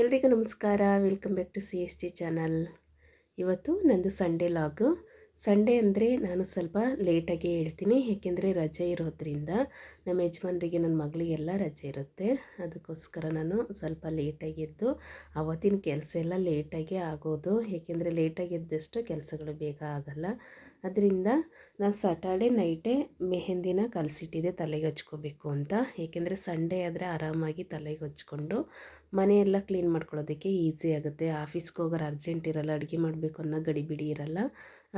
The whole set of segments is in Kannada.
ಎಲ್ರಿಗೂ ನಮಸ್ಕಾರ. Welcome back to C S T channel ಇವತ್ತು ನಂದು ಸಂಡೇ ಲಾಗು ಸಂಡೇ ಅಂದರೆ ನಾನು ಸ್ವಲ್ಪ ಲೇಟಾಗಿ ಹೇಳ್ತೀನಿ. ಏಕೆಂದರೆ ರಜೆ ಇರೋದ್ರಿಂದ ನಮ್ಮ ಯಜಮಾನ್ರಿಗೆ, ನನ್ನ ಮಗಳಿಗೆಲ್ಲ ರಜೆ ಇರುತ್ತೆ. ಅದಕ್ಕೋಸ್ಕರ ನಾನು ಸ್ವಲ್ಪ ಲೇಟಾಗಿ ಎದ್ದು ಅವತ್ತಿನ ಕೆಲಸ ಎಲ್ಲ ಲೇಟಾಗಿ ಆಗೋದು. ಏಕೆಂದರೆ ಲೇಟಾಗಿ ಎದ್ದಷ್ಟು ಕೆಲಸಗಳು ಬೇಗ ಆಗಲ್ಲ. ಅದರಿಂದ ನಾನು ಸಾಟರ್ಡೆ ನೈಟೇ ಮೆಹಂದಿನ ಕಲಸಿಟ್ಟಿದ್ದೆ ತಲೆಗೆ ಹಚ್ಕೋಬೇಕು ಅಂತ. ಏಕೆಂದರೆ ಸಂಡೇ ಆದರೆ ಆರಾಮಾಗಿ ತಲೆಗೆ ಹಚ್ಕೊಂಡು ಮನೆಯೆಲ್ಲ ಕ್ಲೀನ್ ಮಾಡ್ಕೊಳ್ಳೋದಕ್ಕೆ ಈಸಿ ಆಗುತ್ತೆ. ಆಫೀಸ್ಗೆ ಹೋಗೋರು ಅರ್ಜೆಂಟ್ ಇರಲ್ಲ, ಅಡುಗೆ ಮಾಡಬೇಕು ಅನ್ನೋ ಗಡಿಬಿಡಿ ಇರಲ್ಲ.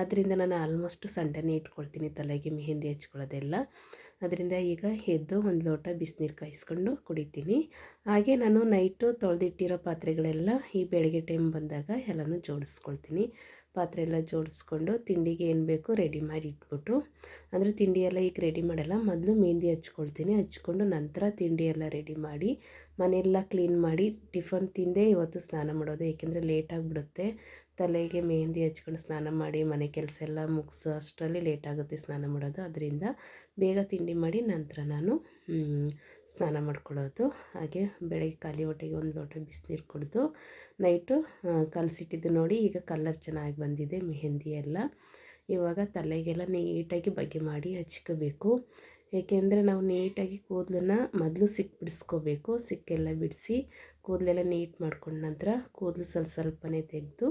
ಅದರಿಂದ ನಾನು ಆಲ್ಮೋಸ್ಟ್ ಸಂಡೇನೇ ಇಟ್ಕೊಳ್ತೀನಿ ತಲೆಗೆ, ಮೆಹೆಂದಿ ಹಚ್ಕೊಳ್ಳೋದೆಲ್ಲ. ಅದರಿಂದ ಈಗ ಎದ್ದು ಒಂದು ಲೋಟ ಬಿಸಿನೀರು ಕಾಯಿಸ್ಕೊಂಡು ಕುಡಿತೀನಿ. ಹಾಗೆ ನಾನು ನೈಟು ತೊಳೆದಿಟ್ಟಿರೋ ಪಾತ್ರೆಗಳೆಲ್ಲ ಈ ಬೆಳಗ್ಗೆ ಟೈಮ್ ಬಂದಾಗ ಎಲ್ಲನೂ ಜೋಡಿಸ್ಕೊಳ್ತೀನಿ. ಪಾತ್ರೆ ಎಲ್ಲ ಜೋಡಿಸ್ಕೊಂಡು ತಿಂಡಿಗೆ ಏನು ಬೇಕು ರೆಡಿ ಮಾಡಿ ಇಟ್ಬಿಟ್ಟು, ಅಂದರೆ ತಿಂಡಿ ಎಲ್ಲ ಈಗ ರೆಡಿ ಮಾಡಲ್ಲ, ಮೊದಲು ಮೆಹಂದಿ ಹಚ್ಕೊಳ್ತೀನಿ. ಹಚ್ಕೊಂಡು ನಂತರ ತಿಂಡಿ ಎಲ್ಲ ರೆಡಿ ಮಾಡಿ, ಮನೆಯೆಲ್ಲ ಕ್ಲೀನ್ ಮಾಡಿ, ಟಿಫನ್ ತಿಂದೇ ಇವತ್ತು ಸ್ನಾನ ಮಾಡೋದು. ಏಕೆಂದರೆ ಲೇಟಾಗಿಬಿಡುತ್ತೆ ತಲೆಗೆ ಮೆಹಂದಿ ಹಚ್ಕೊಂಡು ಸ್ನಾನ ಮಾಡಿ ಮನೆ ಕೆಲಸ ಎಲ್ಲ ಮುಗಿಸೋ ಅಷ್ಟರಲ್ಲಿ ಲೇಟಾಗುತ್ತೆ ಸ್ನಾನ ಮಾಡೋದು. ಅದರಿಂದ ಬೇಗ ತಿಂಡಿ ಮಾಡಿ ನಂತರ ನಾನು ಸ್ನಾನ ಮಾಡ್ಕೊಳ್ಳೋದು. ಹಾಗೆ ಬೆಳಗ್ಗೆ ಖಾಲಿ ಹೊಟ್ಟೆಗೆ ಒಂದು ಲೋಟ ಬಿಸಿನೀರು ಕುಡಿದು ನೈಟು ಕಲಸಿಟ್ಟಿದ್ದು ನೋಡಿ. ಈಗ ಕಲರ್ ಚೆನ್ನಾಗಿ ಬಂದಿದೆ ಮೆಹಂದಿ ಎಲ್ಲ. ಇವಾಗ ತಲೆಗೆಲ್ಲ ನೀಟಾಗಿ ಬಗೆ ಮಾಡಿ ಹಚ್ಕೋಬೇಕು. ಏಕೆಂದರೆ ನಾವು ನೀಟಾಗಿ ಕೂದಲನ್ನ ಮೊದಲು ಸಿಕ್ಕಿ ಬಿಡಿಸ್ಕೋಬೇಕು ಸಿಕ್ಕೆಲ್ಲ ಬಿಡಿಸಿ ಕೂದಲೆಲ್ಲ ನೀಟ್ ಮಾಡ್ಕೊಂಡ ನಂತರ ಕೂದಲು ಸ್ವಲ್ಪ ಸ್ವಲ್ಪನೇ ತೆಗೆದು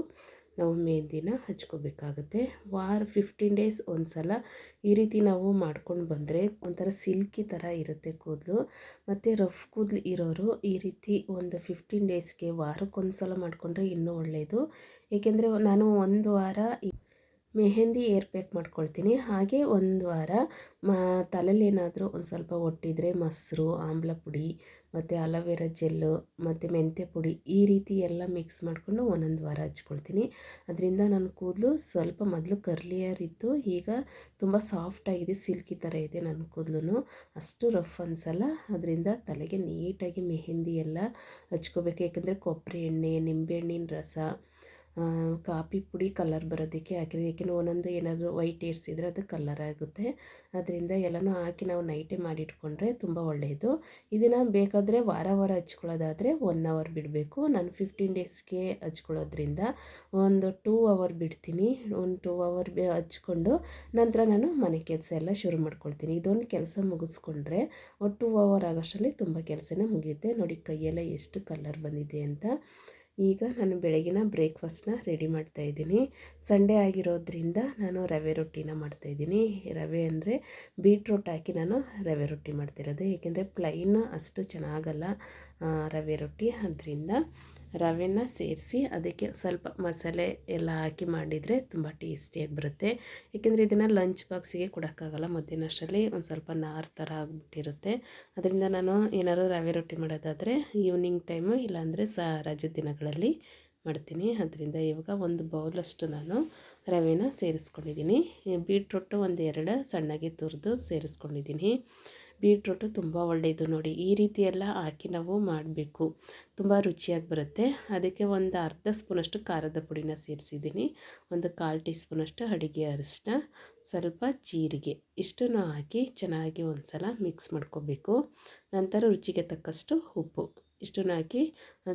ನಾವು ಮೆಹಂದಿನ ಹಚ್ಕೋಬೇಕಾಗುತ್ತೆ. ವಾರ ಫಿಫ್ಟೀನ್ ಡೇಸ್ ಒಂದು ಸಲ ಈ ರೀತಿ ನಾವು ಮಾಡ್ಕೊಂಡು ಬಂದರೆ ಒಂಥರ ಸಿಲ್ಕಿ ಥರ ಇರುತ್ತೆ ಕೂದಲು. ಮತ್ತು ರಫ್ ಕೂದಲು ಇರೋರು ಈ ರೀತಿ ಒಂದು ಫಿಫ್ಟೀನ್ ಡೇಸ್ಗೆ ವಾರಕ್ಕೊಂದು ಸಲ ಮಾಡಿಕೊಂಡ್ರೆ ಇನ್ನೂ ಒಳ್ಳೆಯದು ಏಕೆಂದರೆ ನಾನು ಒಂದು ವಾರ ಮೆಹಂದಿ ಏರ್ ಪ್ಯಾಕ್ ಮಾಡ್ಕೊಳ್ತೀನಿ. ಹಾಗೆ ಒಂದು ವಾರ ಮ ತಲೆಯಲ್ಲೇನಾದರೂ ಒಂದು ಸ್ವಲ್ಪ ಒಟ್ಟಿದ್ರೆ ಮೊಸರು, ಆಮ್ಲ ಪುಡಿ, ಮತ್ತು ಅಲೋವೆರ ಜೆಲ್ಲು, ಮತ್ತು ಮೆಂತ್ಯ ಪುಡಿ ಈ ರೀತಿ ಎಲ್ಲ ಮಿಕ್ಸ್ ಮಾಡಿಕೊಂಡು ಒಂದೊಂದು ವಾರ ಹಚ್ಕೊಳ್ತೀನಿ. ಅದರಿಂದ ನನ್ನ ಕೂದಲು ಸ್ವಲ್ಪ ಮೊದಲು ಕರ್ಲಿಯರ್ ಇತ್ತು. ಈಗ ತುಂಬ ಸಾಫ್ಟಾಗಿದೆ ಸಿಲ್ಕಿ ಥರ ಇದೆ ನನ್ನ ಕೂದಲು ಅಷ್ಟು ರಫ್ ಅನ್ಸಲ್ಲ. ಅದರಿಂದ ತಲೆಗೆ ನೀಟಾಗಿ ಮೆಹೆಂದಿ ಎಲ್ಲ ಹಚ್ಕೋಬೇಕು. ಯಾಕಂದರೆ ಕೊಬ್ಬರಿ ಎಣ್ಣೆ, ನಿಂಬೆಹಣ್ಣಿನ ರಸ ಕಾಪಿ ಪುಡಿ ಕಲರ್ ಬರೋದಕ್ಕೆ ಹಾಕಿದೆ ಏಕೆಂದರೆ ಒಂದೊಂದು ಏನಾದರೂ ವೈಟ್ ಏರ್ಸಿದ್ರೆ ಅದು ಕಲ್ಲರ್ ಆಗುತ್ತೆ. ಅದರಿಂದ ಎಲ್ಲನೂ ಹಾಕಿ ನಾವು ನೈಟೇ ಮಾಡಿಟ್ಕೊಂಡ್ರೆ ತುಂಬ ಒಳ್ಳೆಯದು ಇದನ್ನು ಬೇಕಾದರೆ ವಾರ ವಾರ ಹಚ್ಕೊಳ್ಳೋದಾದರೆ ಒನ್ ಅವರ್ ಬಿಡಬೇಕು. ನಾನು ಫಿಫ್ಟೀನ್ ಡೇಸ್ಗೆ ಹಚ್ಕೊಳ್ಳೋದ್ರಿಂದ ಒಂದು ಟೂ ಅವರ್ ಬಿಡ್ತೀನಿ. ಒಂದು ಟೂ ಅವರ್ ಹಚ್ಕೊಂಡು ನಂತರ ನಾನು ಮನೆ ಕೆಲಸ ಎಲ್ಲ ಶುರು ಮಾಡ್ಕೊಳ್ತೀನಿ. ಇದೊಂದು ಕೆಲಸ ಮುಗಿಸ್ಕೊಂಡ್ರೆ ಟೂ ಅವರ್ ಆಗೋಷ್ಟರಲ್ಲಿ ತುಂಬ ಕೆಲಸನೇ ಮುಗಿಯುತ್ತೆ. ನೋಡಿ ಕೈಯೆಲ್ಲ ಎಷ್ಟು ಕಲರ್ ಬಂದಿದೆ ಅಂತ. ಈಗ ನಾನು ಬೆಳಗಿನ ಬ್ರೇಕ್ಫಾಸ್ಟ್ನ ರೆಡಿ ಮಾಡ್ತಾಯಿದ್ದೀನಿ ಸಂಡೇ ಆಗಿರೋದ್ರಿಂದ ನಾನು ರವೆ ರೊಟ್ಟಿನ ಮಾಡ್ತಾಯಿದ್ದೀನಿ ರವೆ ಅಂದರೆ ಬೀಟ್ರೋಟ್ ಹಾಕಿ ನಾನು ರವೆ ರೊಟ್ಟಿ ಮಾಡ್ತಿರೋದು. ಏಕೆಂದರೆ ಪ್ಲೈನ್ ಅಷ್ಟು ಚೆನ್ನಾಗಲ್ಲ ರವೆ ರೊಟ್ಟಿ. ಅದರಿಂದ ರವೆನ ಸೇರಿಸಿ ಅದಕ್ಕೆ ಸ್ವಲ್ಪ ಮಸಾಲೆ ಎಲ್ಲ ಹಾಕಿ ಮಾಡಿದರೆ ತುಂಬ ಟೇಸ್ಟಿಯಾಗಿ ಬರುತ್ತೆ. ಏಕೆಂದರೆ ಇದನ್ನು ಲಂಚ್ ಬಾಕ್ಸಿಗೆ ಕೊಡೋಕ್ಕಾಗಲ್ಲ ಮಧ್ಯಾಹ್ನ ಅಷ್ಟರಲ್ಲಿ ಒಂದು ಸ್ವಲ್ಪ ನಾರು ಥರ ಆಗಿಬಿಟ್ಟಿರುತ್ತೆ. ಅದರಿಂದ ನಾನು ಏನಾದರೂ ರವೆ ರೊಟ್ಟಿ ಮಾಡೋದಾದರೆ ಈವ್ನಿಂಗ್ ಟೈಮು ಇಲ್ಲಾಂದರೆ ಸ, ರಜೆ ದಿನಗಳಲ್ಲಿ ಮಾಡ್ತೀನಿ. ಅದರಿಂದ ಇವಾಗ ಒಂದು ಬೌಲಷ್ಟು ನಾನು ರವೆನ ಸೇರಿಸ್ಕೊಂಡಿದ್ದೀನಿ. ಬೀಟ್ರೊಟ್ಟು ಒಂದು ಎರಡು ಸಣ್ಣಗೆ ತುರಿದು ಸೇರಿಸ್ಕೊಂಡಿದ್ದೀನಿ. ಬೀಟ್ರೂಟು ತುಂಬ ಒಳ್ಳೆಯದು ನೋಡಿ. ಈ ರೀತಿ ಎಲ್ಲ ಹಾಕಿ ನಾವು ಮಾಡಬೇಕು. ತುಂಬ ರುಚಿಯಾಗಿ ಬರುತ್ತೆ. ಅದಕ್ಕೆ ಒಂದು ಅರ್ಧ ಸ್ಪೂನಷ್ಟು ಖಾರದ ಪುಡಿನ ಸೇರಿಸಿದ್ದೀನಿ. ಒಂದು ಕಾಲು ಟೀ ಸ್ಪೂನಷ್ಟು ಅಡುಗೆ ಅರಿಶಿನ ಸ್ವಲ್ಪ ಜೀರಿಗೆ ಇಷ್ಟನ್ನು ಹಾಕಿ ಚೆನ್ನಾಗಿ ಒಂದು ಸಲ ಮಿಕ್ಸ್ ಮಾಡ್ಕೋಬೇಕು. ನಂತರ ರುಚಿಗೆ ತಕ್ಕಷ್ಟು ಉಪ್ಪು. ಇಷ್ಟನ್ನು ಹಾಕಿ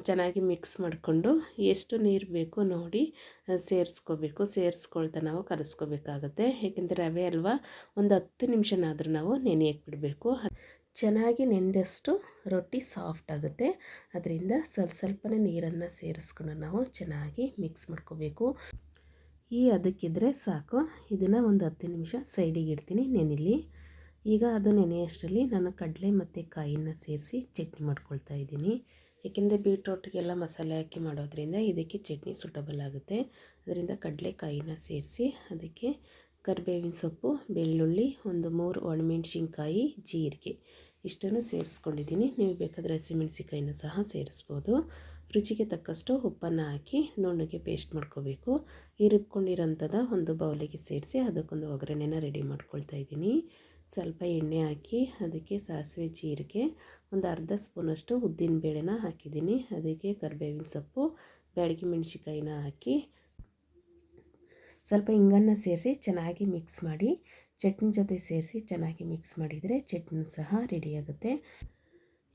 ಚೆನ್ನಾಗಿ ಮಿಕ್ಸ್ ಮಾಡಿಕೊಂಡು ಎಷ್ಟು ನೀರು ಬೇಕು ನೋಡಿ ಸೇರಿಸ್ಕೋಬೇಕು. ಸೇರಿಸ್ಕೊಳ್ತಾ ನಾವು ಕಲಿಸ್ಕೋಬೇಕಾಗತ್ತೆ. ಏಕೆಂದರೆ ರವೆ ಅಲ್ವಾ? ಒಂದು ಹತ್ತು ನಿಮಿಷನಾದರೂ ನಾವು ನೆನೆಯಕ್ಕೆ ಬಿಡಬೇಕು. ಚೆನ್ನಾಗಿ ನೆನೆದಷ್ಟು ರೊಟ್ಟಿ ಸಾಫ್ಟ್ ಆಗುತ್ತೆ. ಅದರಿಂದ ಸ್ವಲ್ಪ ಸ್ವಲ್ಪನೇ ನೀರನ್ನು ಸೇರಿಸ್ಕೊಂಡು ನಾವು ಚೆನ್ನಾಗಿ ಮಿಕ್ಸ್ ಮಾಡ್ಕೋಬೇಕು. ಈ ಅದಕ್ಕಿದ್ರೆ ಸಾಕು. ಇದನ್ನು ಒಂದು ಹತ್ತು ನಿಮಿಷ ಸೈಡಿಗೆ ಇಡ್ತೀನಿ ನೆನೆಲಿ. ಈಗ ಅದು ನೆನೆಯಷ್ಟರಲ್ಲಿ ನಾನು ಕಡಲೆ ಮತ್ತು ಕಾಯಿನ ಸೇರಿಸಿ ಚಟ್ನಿ ಮಾಡ್ಕೊಳ್ತಾ ಇದ್ದೀನಿ. ಏಕೆಂದರೆ ಬೀಟ್ರೋಟ್ಗೆಲ್ಲ ಮಸಾಲೆ ಹಾಕಿ ಮಾಡೋದ್ರಿಂದ ಇದಕ್ಕೆ ಚಟ್ನಿ ಸೂಟಬಲ್ ಆಗುತ್ತೆ. ಅದರಿಂದ ಕಡಲೆಕಾಯಿನ ಸೇರಿಸಿ ಅದಕ್ಕೆ ಕರಿಬೇವಿನ ಸೊಪ್ಪು, ಬೆಳ್ಳುಳ್ಳಿ, ಒಂದು ಮೂರು ಒಣಮೆಣ್ಸಿನ್ಕಾಯಿ, ಜೀರಿಗೆ ಇಷ್ಟನ್ನು ಸೇರಿಸ್ಕೊಂಡಿದ್ದೀನಿ. ನೀವು ಬೇಕಾದರೆ ಹಸಿಮೆಣ್ಸಿಕಾಯಿನ ಸಹ ಸೇರಿಸ್ಬೋದು. ರುಚಿಗೆ ತಕ್ಕಷ್ಟು ಉಪ್ಪನ್ನು ಹಾಕಿ ನುಣ್ಣಗೆ ಪೇಸ್ಟ್ ಮಾಡ್ಕೋಬೇಕು. ಈ ಒಂದು ಬೌಲಿಗೆ ಸೇರಿಸಿ ಅದಕ್ಕೊಂದು ಒಗ್ಗರಣೆನ ರೆಡಿ ಮಾಡ್ಕೊಳ್ತಾ ಇದ್ದೀನಿ. ಸ್ವಲ್ಪ ಎಣ್ಣೆ ಹಾಕಿ ಅದಕ್ಕೆ ಸಾಸಿವೆ ಜೀರಿಗೆ, ಒಂದು ಅರ್ಧ ಸ್ಪೂನಷ್ಟು ಉದ್ದಿನ ಬೇಳೆನ ಹಾಕಿದ್ದೀನಿ. ಅದಕ್ಕೆ ಕರಿಬೇವಿನ ಸೊಪ್ಪು, ಬ್ಯಾಡಗಿ ಮೆಣಸಿಕಾಯಿನ ಹಾಕಿ ಸ್ವಲ್ಪ ಹಿಂಗನ್ನು ಸೇರಿಸಿ ಚೆನ್ನಾಗಿ ಮಿಕ್ಸ್ ಮಾಡಿ, ಚಟ್ನಿ ಜೊತೆ ಸೇರಿಸಿ ಚೆನ್ನಾಗಿ ಮಿಕ್ಸ್ ಮಾಡಿದರೆ ಚಟ್ನಿ ಸಹ ರೆಡಿಯಾಗುತ್ತೆ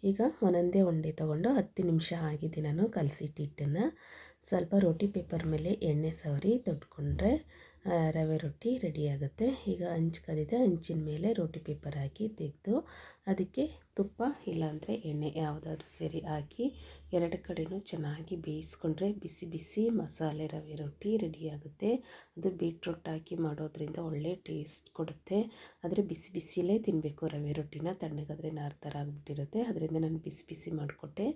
ಈಗ ಒಂದೊಂದೇ ಉಂಡೆ ತೊಗೊಂಡು ಹತ್ತು ನಿಮಿಷ ಆಗಿದೆ ನಾನು ಕಲಸಿಟ್ಟಿಟ್ಟನ್ನು ಸ್ವಲ್ಪ ರೋಟಿ ಪೇಪರ್ ಮೇಲೆ ಎಣ್ಣೆ ಸವರಿ ತೊಟ್ಕೊಂಡ್ರೆ ರವೆ ರೊಟ್ಟಿ ರೆಡಿಯಾಗುತ್ತೆ ಈಗ ಹಂಚು ಕದಿದೆ. ಹಂಚಿನ ಮೇಲೆ ರೋಟಿ ಪೇಪರ್ ಹಾಕಿ ತೆಗೆದು ಅದಕ್ಕೆ ತುಪ್ಪ ಇಲ್ಲಾಂದರೆ ಎಣ್ಣೆ ಯಾವುದಾದ್ರೂ ಸೇರಿ ಹಾಕಿ ಎರಡು ಕಡೆಯೂ ಚೆನ್ನಾಗಿ ಬೇಯಿಸ್ಕೊಂಡ್ರೆ ಬಿಸಿ ಬಿಸಿ ಮಸಾಲೆ ರವೆ ರೊಟ್ಟಿ ರೆಡಿಯಾಗುತ್ತೆ ಅದು ಬೀಟ್ರೂಟ್ ಹಾಕಿ ಮಾಡೋದ್ರಿಂದ ಒಳ್ಳೆ ಟೇಸ್ಟ್ ಕೊಡುತ್ತೆ. ಆದರೆ ಬಿಸಿ ಬಿಸಿಲೇ ತಿನ್ನಬೇಕು ರವೆ ರೊಟ್ಟಿನ, ತಣ್ಣಗಾದರೆ ನಾರ್ ಥರ ಆಗಿಬಿಟ್ಟಿರುತ್ತೆ. ಅದರಿಂದ ನಾನು ಬಿಸಿ ಬಿಸಿ ಮಾಡಿಕೊಟ್ಟೆ.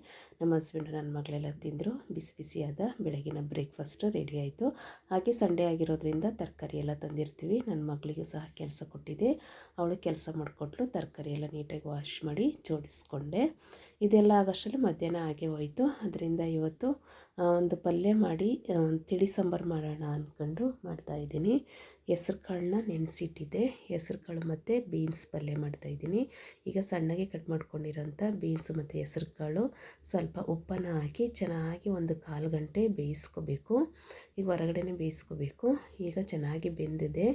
ನಮ್ಮ ಹಸ್ಬೆಂಡು ನನ್ನ ಮಗಳೆಲ್ಲ ತಿಂದರು, ಬಿಸಿ ಬಿಸಿಯಾದ ಬೆಳಗಿನ ಬ್ರೇಕ್ಫಾಸ್ಟು ರೆಡಿ ಆಯಿತು. ಹಾಗೆ ಸಂಡೇ ಆಗಿರೋದ್ರಿಂದ ತರಕಾರಿ ಎಲ್ಲ ತಂದಿರ್ತೀವಿ. ನನ್ನ ಮಗಳಿಗೂ ಸಹ ಕೆಲಸ ಕೊಟ್ಟಿದ್ದೆ ಅವಳು ಕೆಲಸ ಮಾಡಿಕೊಟ್ಲು, ತರಕಾರಿ ಎಲ್ಲ ನೀಟಾಗಿ ವಾಶ್ ಮಾಡಿ ಜೋಡಿಸ್ಕೊಂಡೆ. ಇದೆಲ್ಲ ಆಗೋಷ್ಟರಲ್ಲಿ ಮಧ್ಯಾಹ್ನ ಆಗೇ ಹೋಯಿತು. ಅದರಿಂದ ಇವತ್ತು ಒಂದು ಪಲ್ಯ ಮಾಡಿ ತಿಳಿ ಸಾಂಬಾರು ಮಾಡೋಣ ಅಂದ್ಕೊಂಡು ಮಾಡ್ತಾಯಿದ್ದೀನಿ ಹೆಸ್ರು ಕಾಳನ್ನ ನೆನೆಸಿಟ್ಟಿದ್ದೆ. ಹೆಸ್ರು ಕಾಳು ಮತ್ತು ಬೀನ್ಸ್ ಪಲ್ಯ ಮಾಡ್ತಾಯಿದ್ದೀನಿ ಈಗ ಸಣ್ಣಗೆ ಕಟ್ ಮಾಡ್ಕೊಂಡಿರೋಂಥ ಬೀನ್ಸ್ ಮತ್ತು ಹೆಸ್ರು ಕಾಳು ಸ್ವಲ್ಪ ಉಪ್ಪನ್ನು ಹಾಕಿ ಚೆನ್ನಾಗಿ ಒಂದು ಕಾಲು ಗಂಟೆ ಬೇಯಿಸ್ಕೋಬೇಕು. ಈಗ ಹೊರಗಡೆನೇ ಬೇಯಿಸ್ಕೋಬೇಕು. ಈಗ ಚೆನ್ನಾಗಿ ಬೆಂದಿದೆ.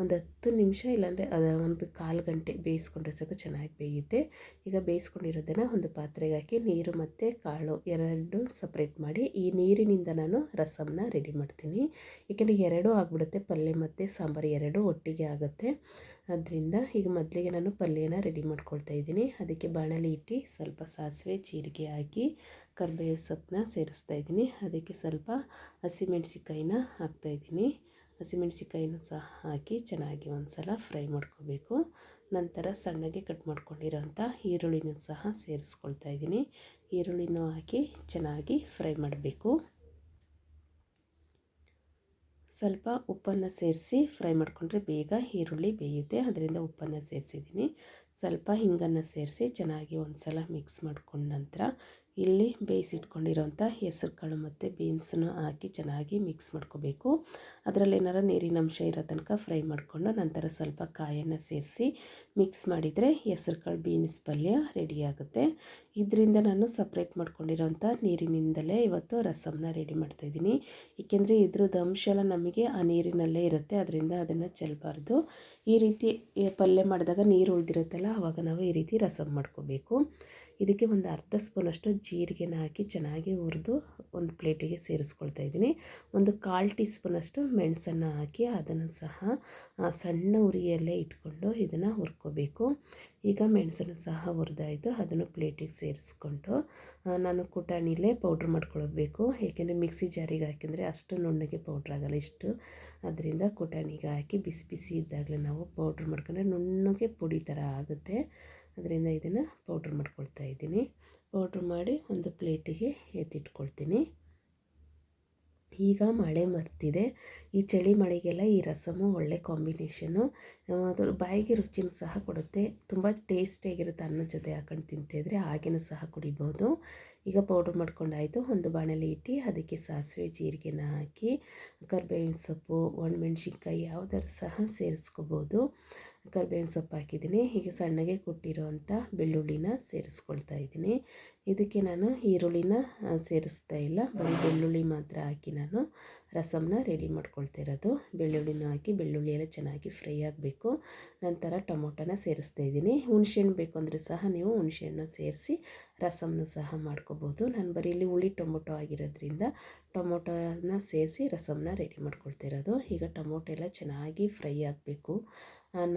ಒಂದು ಹತ್ತು ನಿಮಿಷ ಇಲ್ಲಾಂದರೆ ಅದು ಒಂದು ಕಾಲು ಗಂಟೆ ಬೇಯಿಸ್ಕೊಂಡ್ರೆ ಸಾಕು ಚೆನ್ನಾಗಿ ಬೇಯುತ್ತೆ. ಈಗ ಬೇಯಿಸ್ಕೊಂಡಿರೋದನ್ನು ಒಂದು ಪಾತ್ರೆಗೆ ಹಾಕಿ ನೀರು ಮತ್ತು ಕಾಳು ಎರಡು ಸಪ್ರೇಟ್ ಮಾಡಿ ಈ ನೀರಿನಿಂದ ನಾನು ರಸಮನ್ನ ರೆಡಿ ಮಾಡ್ತೀನಿ. ಏಕೆಂದರೆ ಎರಡೂ ಆಗಿಬಿಡುತ್ತೆ, ಪಲ್ಯ ಮತ್ತು ಸಾಂಬಾರು ಎರಡೂ ಒಟ್ಟಿಗೆ ಆಗುತ್ತೆ. ಅದರಿಂದ ಈಗ ಮೊದಲಿಗೆ ನಾನು ಪಲ್ಯನ ರೆಡಿ ಮಾಡ್ಕೊಳ್ತಾ ಇದ್ದೀನಿ. ಅದಕ್ಕೆ ಬಾಣಲಿ ಇಟ್ಟು ಸ್ವಲ್ಪ ಸಾಸಿವೆ, ಜೀರಿಗೆ ಹಾಕಿ ಕರ್ಬೇವು ಸೊಪ್ಪನ್ನ ಸೇರಿಸ್ತಾ ಇದ್ದೀನಿ. ಅದಕ್ಕೆ ಸ್ವಲ್ಪ ಹಸಿಮೆಣ್ಸಿಕಾಯಿನ ಹಾಕ್ತಾಯಿದ್ದೀನಿ ಹಸಿಮೆಣ್ಸಿಕಾಯಿನೂ ಸಹ ಹಾಕಿ ಚೆನ್ನಾಗಿ ಒಂದು ಸಲ ಫ್ರೈ ಮಾಡ್ಕೋಬೇಕು. ನಂತರ ಸಣ್ಣಗೆ ಕಟ್ ಮಾಡ್ಕೊಂಡಿರೋಂಥ ಈರುಳ್ಳಿನೂ ಸಹ ಸೇರಿಸ್ಕೊಳ್ತಾ ಇದ್ದೀನಿ. ಈರುಳ್ಳಿನೂ ಹಾಕಿ ಚೆನ್ನಾಗಿ ಫ್ರೈ ಮಾಡಬೇಕು. ಸ್ವಲ್ಪ ಉಪ್ಪನ್ನು ಸೇರಿಸಿ ಫ್ರೈ ಮಾಡಿಕೊಂಡ್ರೆ ಬೇಗ ಈರುಳ್ಳಿ ಬೇಯುತ್ತೆ. ಅದರಿಂದ ಉಪ್ಪನ್ನು ಸೇರಿಸಿದ್ದೀನಿ. ಸ್ವಲ್ಪ ಹಿಂಗನ್ನು ಸೇರಿಸಿ ಚೆನ್ನಾಗಿ ಒಂದು ಸಲ ಮಿಕ್ಸ್ ಮಾಡ್ಕೊಂಡ ನಂತರ ಇಲ್ಲಿ ಬೇಯಿಸಿಟ್ಕೊಂಡಿರೋಂಥ ಹೆಸರು ಕಾಳು ಮತ್ತು ಬೀನ್ಸನ್ನು ಹಾಕಿ ಚೆನ್ನಾಗಿ ಮಿಕ್ಸ್ ಮಾಡ್ಕೋಬೇಕು. ಅದರಲ್ಲಿ ಏನಾರ ನೀರಿನ ಅಂಶ ಇರೋ ತನಕ ಫ್ರೈ ಮಾಡಿಕೊಂಡು ನಂತರ ಸ್ವಲ್ಪ ಕಾಯನ್ನು ಸೇರಿಸಿ ಮಿಕ್ಸ್ ಮಾಡಿದರೆ ಹೆಸರು ಕಾಳು ಬೀನ್ಸ್ ಪಲ್ಯ ರೆಡಿಯಾಗುತ್ತೆ ಇದರಿಂದ ನಾನು ಸಪ್ರೇಟ್ ಮಾಡ್ಕೊಂಡಿರೋಂಥ ನೀರಿನಿಂದಲೇ ಇವತ್ತು ರಸಮನ್ನ ರೆಡಿ ಮಾಡ್ತಾಯಿದ್ದೀನಿ ಏಕೆಂದರೆ ಇದ್ರದ್ದು ಅಂಶ ಎಲ್ಲ ನಮಗೆ ಆ ನೀರಿನಲ್ಲೇ ಇರುತ್ತೆ, ಅದರಿಂದ ಅದನ್ನು ಚೆಲ್ಲಬಾರ್ದು ಈ ರೀತಿ ಪಲ್ಯ ಮಾಡಿದಾಗ ನೀರು ಉಳಿದಿರುತ್ತಲ್ಲ ಆವಾಗ ನಾವು ಈ ರೀತಿ ರಸಮ್ ಮಾಡ್ಕೋಬೇಕು. ಇದಕ್ಕೆ ಒಂದು ಅರ್ಧ ಸ್ಪೂನಷ್ಟು ಜೀರಿಗೆನ ಹಾಕಿ ಚೆನ್ನಾಗಿ ಹುರಿದು ಒಂದು ಪ್ಲೇಟಿಗೆ ಸೇರಿಸ್ಕೊಳ್ತಾ ಇದ್ದೀನಿ. ಒಂದು ಕಾಲು ಟೀ ಸ್ಪೂನಷ್ಟು ಮೆಣಸನ್ನು ಹಾಕಿ ಅದನ್ನು ಸಹ ಸಣ್ಣ ಉರಿಯಲ್ಲೇ ಇಟ್ಕೊಂಡು ಇದನ್ನು ಹುರ್ಕೋಬೇಕು. ಈಗ ಮೆಣಸನ್ನು ಸಹ ಹುರಿದಾಯಿತು ಅದನ್ನು ಪ್ಲೇಟಿಗೆ ಸೇರಿಸ್ಕೊಂಡು ನಾನು ಕುಟಾಣಿಲೇ ಪೌಡ್ರ್ ಮಾಡ್ಕೊಳ್ಬೇಕು. ಏಕೆಂದರೆ ಮಿಕ್ಸಿ ಜಾರಿಗೆ ಹಾಕಿದರೆ ಅಷ್ಟು ನುಣ್ಣಗೆ ಪೌಡ್ರ್ ಆಗೋಲ್ಲ ಇಷ್ಟು. ಅದರಿಂದ ಕುಟಾಣಿಗೆ ಹಾಕಿ ಬಿಸಿ ಬಿಸಿ ಇದ್ದಾಗಲೇ ನಾವು ಪೌಡ್ರ್ ಮಾಡ್ಕೊಂಡ್ರೆ ನುಣ್ಣಗೆ ಪುಡಿ ಥರ ಆಗುತ್ತೆ. ಅದರಿಂದ ಇದನ್ನು ಪೌಡ್ರ್ ಮಾಡ್ಕೊಳ್ತಾ ಇದ್ದೀನಿ. ಪೌಡ್ರ್ ಮಾಡಿ ಒಂದು ಪ್ಲೇಟಿಗೆ ಎತ್ತಿಟ್ಕೊಳ್ತೀನಿ. ಈಗ ಮಳೆ ಮರ್ತಿದೆ. ಈ ಚಳಿ ಮಳೆಗೆಲ್ಲ ಈ ರಸಮು ಒಳ್ಳೆ ಕಾಂಬಿನೇಷನ್ನು ಅದು ಬಾಯಿಗೆ ರುಚಿನ ಸಹ ಕೊಡುತ್ತೆ. ತುಂಬ ಟೇಸ್ಟಿಯಾಗಿರುತ್ತೆ ಅನ್ನದ ಜೊತೆ ಹಾಕೊಂಡು ತಿಂತಿದ್ರೆ ಹಾಗೇನೂ ಸಹ ಕುಡಿಬೋದು. ಈಗ ಪೌಡ್ರ್ ಮಾಡ್ಕೊಂಡಾಯಿತು. ಒಂದು ಬಾಣಲೆ ಇಟ್ಟು ಅದಕ್ಕೆ ಸಾಸಿವೆ, ಜೀರಿಗೆನ ಹಾಕಿ, ಕರ್ಬೇವಿನ ಸೊಪ್ಪು, ಒಣಮೆಣ್ಸಿನ್ಕಾಯಿ ಯಾವುದಾದ್ರು ಸಹ ಸೇರಿಸ್ಕೋಬೋದು. ಕರ್ಬೇವಿನ ಸೊಪ್ಪು ಹಾಕಿದ್ದೀನಿ. ಹೀಗೆ ಸಣ್ಣಗೆ ಕೊಟ್ಟಿರೋವಂಥ ಬೆಳ್ಳುಳ್ಳಿನ ಸೇರಿಸ್ಕೊಳ್ತಾ ಇದ್ದೀನಿ. ಇದಕ್ಕೆ ನಾನು ಈರುಳ್ಳಿನ ಸೇರಿಸ್ತಾ ಇಲ್ಲ. ಬರೀ ಬೆಳ್ಳುಳ್ಳಿ ಮಾತ್ರ ಹಾಕಿ ನಾನು ರಸಮ್ನ ರೆಡಿ ಮಾಡ್ಕೊಳ್ತಿರೋದು ಬೆಳ್ಳುಳ್ಳಿನ ಹಾಕಿ, ಬೆಳ್ಳುಳ್ಳಿ ಎಲ್ಲ ಚೆನ್ನಾಗಿ ಫ್ರೈ ಆಗಬೇಕು. ನಂತರ ಟೊಮೊಟೊನ ಸೇರಿಸ್ತಾ ಇದ್ದೀನಿ. ಹುಣಸೆಹಣ್ಣು ಬೇಕು ಅಂದರೆ ಸಹ ನೀವು ಹುಣಸೆಹಣ್ಣು ಸೇರಿಸಿ ರಸಮ್ನ ಸಹ ಮಾಡ್ಕೋಬೋದು. ನಾನು ಬರೀ ಇಲ್ಲಿ ಹುಳಿ ಟೊಮೊಟೊ ಆಗಿರೋದ್ರಿಂದ ಟೊಮೊಟೊನ ಸೇರಿಸಿ ರಸಮ್ನ ರೆಡಿ ಮಾಡ್ಕೊಳ್ತಿರೋದು ಈಗ ಟೊಮೊಟೊ ಎಲ್ಲ ಚೆನ್ನಾಗಿ ಫ್ರೈ ಆಗಬೇಕು.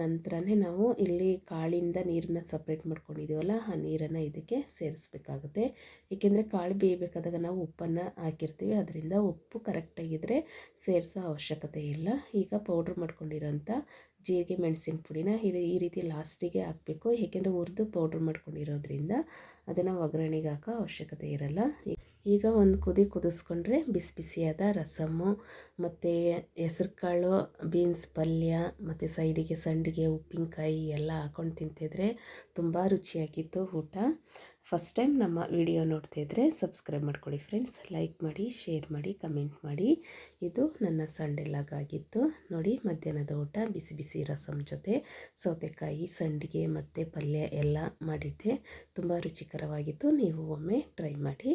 ನಂತರನೇ ನಾವು ಇಲ್ಲಿ ಕಾಳಿಂದ ನೀರನ್ನ ಸಪ್ರೇಟ್ ಮಾಡ್ಕೊಂಡಿದ್ದೀವಲ್ಲ ಆ ನೀರನ್ನು ಇದಕ್ಕೆ ಸೇರಿಸ್ಬೇಕಾಗುತ್ತೆ. ಏಕೆಂದರೆ ಕಾಳು ಬೇಯಬೇಕಾದಾಗ ನಾವು ಉಪ್ಪನ್ನು ಹಾಕಿರ್ತೀವಿ ಅದರಿಂದ ಉಪ್ಪು ಕರೆಕ್ಟಾಗಿದ್ದರೆ ಸೇರಿಸೋ ಅವಶ್ಯಕತೆ ಇಲ್ಲ. ಈಗ ಪೌಡ್ರ್ ಮಾಡ್ಕೊಂಡಿರೋಂಥ ಜೀರಿಗೆ, ಮೆಣಸಿನ ಪುಡಿನ ಈ ರೀತಿ ಲಾಸ್ಟಿಗೆ ಹಾಕಬೇಕು. ಏಕೆಂದರೆ ಹುರಿದು ಪೌಡ್ರ್ ಮಾಡ್ಕೊಂಡಿರೋದ್ರಿಂದ ಅದನ್ನು ಒಗ್ಗರಣೆಗೆ ಹಾಕೋ ಅವಶ್ಯಕತೆ ಇರಲ್ಲ. ಈಗ ಒಂದು ಕುದಿ ಕುದಿಸ್ಕೊಂಡ್ರೆ ಬಿಸಿ ಬಿಸಿಯಾದ ರಸಮ್ಮು ಮತ್ತು ಹೆಸ್ರುಕಾಳು, ಬೀನ್ಸ್ ಪಲ್ಯ, ಮತ್ತು ಸೈಡಿಗೆ ಸಂಡಿಗೆ, ಉಪ್ಪಿನಕಾಯಿ ಎಲ್ಲ ಹಾಕ್ಕೊಂಡು ತಿಂತಿದ್ರೆ ತುಂಬ ರುಚಿಯಾಗಿತ್ತು ಊಟ. ಫಸ್ಟ್ ಟೈಮ್ ನಮ್ಮ ವಿಡಿಯೋ ನೋಡ್ತಿದ್ರೆ ಸಬ್ಸ್ಕ್ರೈಬ್ ಮಾಡ್ಕೊಳ್ಳಿ ಫ್ರೆಂಡ್ಸ್ ಲೈಕ್ ಮಾಡಿ ಶೇರ್ ಮಾಡಿ ಕಮೆಂಟ್ ಮಾಡಿ. ಇದು ನನ್ನ ಸಂಡೆ ಲಾಗ್ ಆಗಿತ್ತು. ನೋಡಿ, ಮಧ್ಯಾಹ್ನದ ಊಟ, ಬಿಸಿ ಬಿಸಿ ರಸಮ್ ಜೊತೆ ಸೌತೆಕಾಯಿ, ಸಂಡಿಗೆ, ಮತ್ತು ಪಲ್ಯ ಎಲ್ಲ ಮಾಡಿದ್ದೆ. ತುಂಬ ರುಚಿಕರವಾಗಿತ್ತು. ನೀವು ಒಮ್ಮೆ ಟ್ರೈ ಮಾಡಿ.